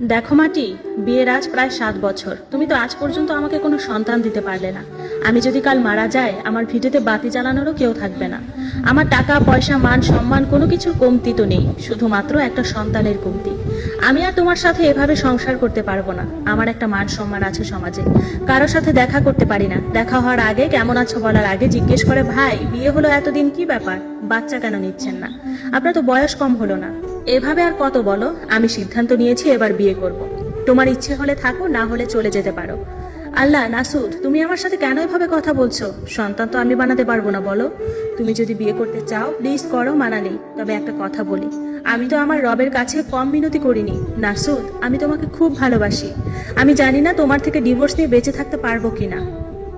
দেখো মাটি, বিয়ের আজ প্রায় সাত বছর। তুমি তো আজ পর্যন্ত আমাকে কোনো সন্তান দিতে পারলে না। আমি যদি কাল মারা যাই, আমার ভিটেতে বাতি জ্বালানোরও কেউ থাকবে না। আমার টাকা, পয়সা, মান, সম্মান কোনো কিছুর কমতি তো নেই, শুধুমাত্র একটা সন্তানের কমতি। আমি আর তোমার সাথে এভাবে সংসার করতে পারব না। আমার একটা মান সম্মান আছে সমাজে। কারোর সাথে দেখা করতে পারি না। দেখা হওয়ার আগে, কেমন আছো বলার আগে জিজ্ঞেস করে, ভাই, বিয়ে হলো এতদিন কি ব্যাপার? বাচ্চা কেন নিচ্ছেন না? আপনার তো বয়স কম হলো না। এভাবে আর কত বলো? আমি সিদ্ধান্ত নিয়েছি এবার বিয়ে করব। তোমার ইচ্ছে হলে থাকো, না হলে চলে যেতে পারো। আল্লাহ, নাসুদ, তুমি আমার সাথে কেন এভাবে কথা বলছো? সন্তান তো আমি বানাতে পারব না, বলো। তুমি যদি বিয়ে করতে চাও প্লিজ করো, মানা নেই। তবে একটা কথা বলি। আমি তো আমার রবের কাছে কম মিনতি করিনি। নাসুদ, আমি তোমাকে খুব ভালোবাসি। আমি জানি না তোমার থেকে ডিভোর্স নিয়ে বেঁচে থাকতে পারব কিনা।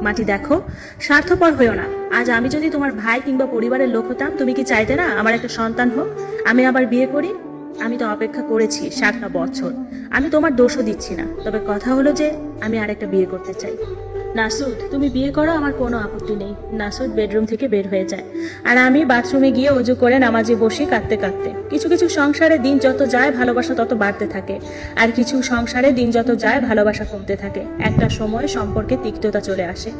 মাটি দেখো, স্বার্থপর হয়েও না। আজ আমি যদি তোমার ভাই কিংবা পরিবারের লোক হতাম, তুমি কি চাইতে না আমার একটা সন্তান হোক? আমি আবার বিয়ে করি? আমি তো অপেক্ষা করেছি সাতটা বছর। আমি তোমার দোষও দিচ্ছি না। তবে কথা হলো যে, আমি আরেকটা বিয়ে করতে চাই। নাসুদ, তুমি বিয়ে করো, আমার কোনো আপত্তি নেই। নাসুদ বেডরুম থেকে বের হয়ে যায়। আর আমি বাথরুমে গিয়ে উজু করে নামাজে বসি কাঁদতে কাঁদতে। কিছু কিছু সংসারে দিন যত যায়, ভালোবাসা তত বাড়তে থাকে। আর কিছু সংসারে দিন যত যায়, ভালোবাসা কমতে থাকে। একটা সময় সম্পর্কে তিক্ততা চলে আসে।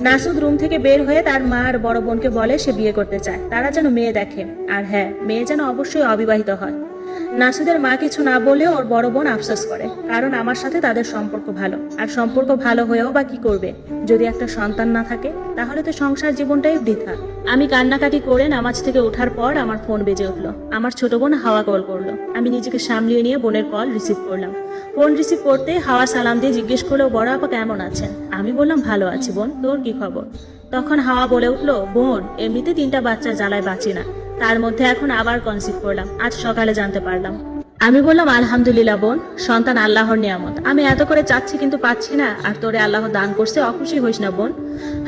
নাসুদ রুম থেকে বের হয়ে তার মা আর বড় বোনকে বলে সে বিয়ে করতে চায়। তারা যেন মেয়ে দেখে। আর হ্যাঁ মেয়ে যেন অবশ্যই অবিবাহিত হয়। নাসুদের মা কিছু না বলেও ওর বড় বোন আফসোস করে, কারণ আমার সাথে তাদের সম্পর্ক ভালো। আর সম্পর্ক ভালো হয়েও বা কি করবে? যদি একটা সন্তান না থাকে, তাহলে তো সংসার জীবনটাই বৃথা। আমি কান্নাকাটি করে নামাজ থেকে ওঠার পর আমার ফোন বেজে উঠল। আমার ছোট বোন হাওয়া কল করল। আমি নিজেকে সামলিয়ে নিয়ে বোনের কল রিসিভ করলাম। ফোন রিসিভ করতে হাওয়া সালাম দিয়ে জিজ্ঞেস করল, বড় আপা কেমন আছেন? আমি বললাম, ভালো আছি বোন, তোর কি খবর? তখন হাওয়া বলে উঠল, বোন, এমনিতে তিনটা বাচ্চা জ্বালায় বাঁচি না। তার মধ্যে এখন আবার কনসিভ করলাম। আজ সকালে জানতে পারলাম। আমি বললাম, আলহামদুলিল্লাহ বোন, সন্তান আল্লাহর নিয়ামত। আমি এত করে চাচ্ছি কিন্তু পাচ্ছি না, আর তোরে আল্লাহ দান করছে, অখুশি হইস না বোন।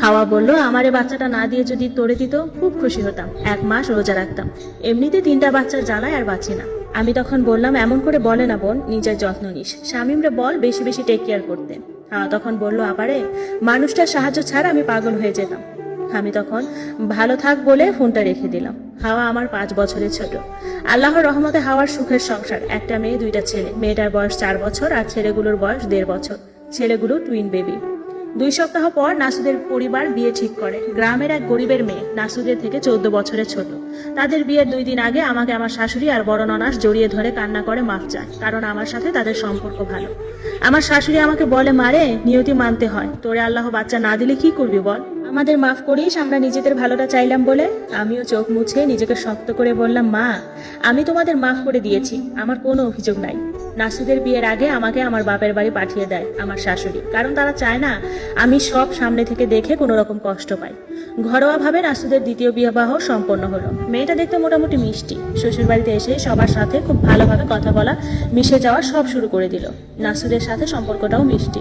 হাওয়া বলল, আমারে বাচ্চাটা না দিয়ে যদি তোরে দিত, খুব খুশি হতাম। এক মাস রোজা রাখতাম। এমনিতে তিনটা বাচ্চার জ্বালায় আর বাঁচি না। আমি তখন বললাম, এমন করে বলে না বোন, নিজের যত্ন নিস। স্বামীমরে বল, বেশি বেশি টেক কেয়ার করতে। হাওয়া তখন বলল, আবারে, মানুষটার সাহায্য ছাড়া আমি পাগল হয়ে যেতাম। আমি তখন, ভালো থাক বলে ফোনটা রেখে দিলাম। হাওয়া আমার পাঁচ বছরের ছোট। আল্লাহর রহমতে হাওয়ার সুখের সংসার। একটা মেয়ে, দুইটা ছেলে। মেয়েটার বয়স চার বছর আর ছেলেগুলোর বয়স দেড় বছর। ছেলেগুলো টুইন বেবি দুই সপ্তাহ পর নাসুদের পরিবার বিয়ে ঠিক করে। গ্রামের এক গরিবের মেয়ে, নাসুদের থেকে চোদ্দ বছরের ছোট। তাদের বিয়ের দুই দিন আগে আমাকে আমার শাশুড়ি আর বড় ননাস জড়িয়ে ধরে কান্না করে মাফ চায়, কারণ আমার সাথে তাদের সম্পর্ক ভালো। আমার শাশুড়ি আমাকে বলে, মারে, নিয়তি মানতে হয়। তোরে আল্লাহ বাচ্চা না দিলে কি করবি বল? আমাদের মাফ করিস, আমরা নিজেদের ভালোটা চাইলাম বলে আমিও চোখ মুছে নিজেকে শক্ত করে বললাম, মা, আমি তোমাদের মাফ করে দিয়েছি, আমার কোনো অভিযোগ নাই। নাসুদের বিয়ের আগে আমাকে আমার বাপের বাড়ি পাঠিয়ে দেয় আমার শাশুড়ি, কারণ তারা চায় না আমি সব সামনে থেকে দেখে কোনো রকম কষ্ট পাই। ঘরোয়াভাবে নাসুদের দ্বিতীয় বিবাহ সম্পন্ন হলো। মেয়েটা দেখতে মোটামুটি মিষ্টি। শ্বশুর বাড়িতে এসে সবার সাথে খুব ভালোভাবে কথা বলা, মিশে যাওয়া সব শুরু করে দিল। নাসুদের সাথে সম্পর্কটাও মিষ্টি।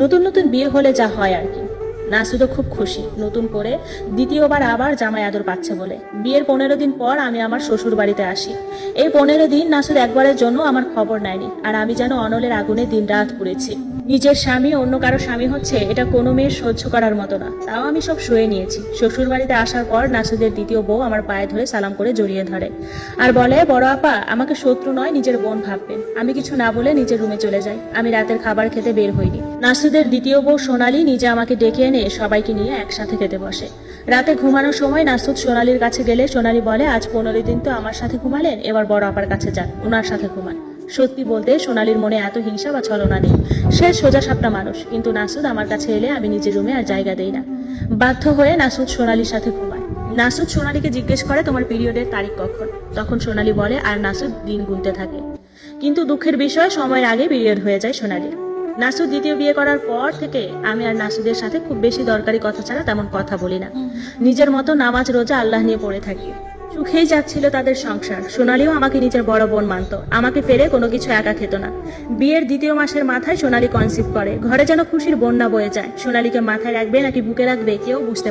নতুন নতুন বিয়ে হলে যা হয় আর কি। নাসুদও খুব খুশি। নতুন করে দ্বিতীয়বার আবার জামাই আদর পাচ্ছে বলে। বিয়ের পনেরো দিন পর আমি আমার শ্বশুর বাড়িতে আসি। এই পনেরো দিন নাসুদ একবারের জন্য আমার খবর নেয়নি। আর আমি যেন অনলের আগুনে দিন রাত পুড়েছি। নিজের স্বামী অন্য কারও স্বামী হচ্ছে, এটা কোনো মেয়ের সহ্য করার মতো না। তাও আমি সব শুয়ে নিয়েছি। শ্বশুর বাড়িতে আসার পর নাসুদের দ্বিতীয় বউ আমার পায়ে ধরে সালাম করে জড়িয়ে ধরে। আর বলে, বড় আপা, আমাকে শত্রু নয়, নিজের বোন ভাববেন। আমি কিছু না বলে নিজের রুমে চলে যাই। আমি রাতের খাবার খেতে বের হইনি। নাসুদের দ্বিতীয় বউ সোনালি নিজে আমাকে ডেকে এনে সবাইকে নিয়ে একসাথে খেতে বসে। রাতে ঘুমানোর সময় নাসুদ সোনালির কাছে গেলে সোনালি বলে, আজ পনেরো দিন তো আমার সাথে ঘুমালেন, এবার বড় আপার কাছে যান ওনার সাথে ঘুমান। সত্যি বলতে সোনালির মনে এত হিংসা বা ছলনা নেই। সে সোজা সাপটা মানুষ, কিন্তু নাসুদ আমার কাছে এলে আমি নিজের রুমে আর জায়গা দেই না। বাধ্য হয়ে নাসুদ সোনালির সাথে ঘুমায়। নাসুদ সোনালিকে জিজ্ঞেস করে, তোমার পিরিয়ডের তারিখ কখন? তখন সোনালি বলে, আর নাসুদ দিন গুনতে থাকে। কিন্তু দুঃখের বিষয়, সময়ের আগে পিরিয়ড হয়ে যায় সোনালির। নাসুদ দ্বিতীয় বিয়ে করার পর থেকে আমি আর নাসুদের সাথে খুব বেশি দরকারি কথা ছাড়া তেমন কথা বলি না। নিজের মতো নামাজ রোজা আল্লাহ নিয়ে পড়ে থাকি। সুখেই যাচ্ছিল তাদের সংসার। সোনালিও আমাকে নিজের বড় বোন মানত। আমাকে ফেলে কোনো কিছু একা খেত না। বিয়ের দ্বিতীয় মাসের মাথায় সোনালি কনসিভ করে। ঘরে যেন খুশির বন্যা বয়ে যায়। সোনালিকে মাথায় রাখবে নাকি বুকে রাখবে কেউ বুঝতে।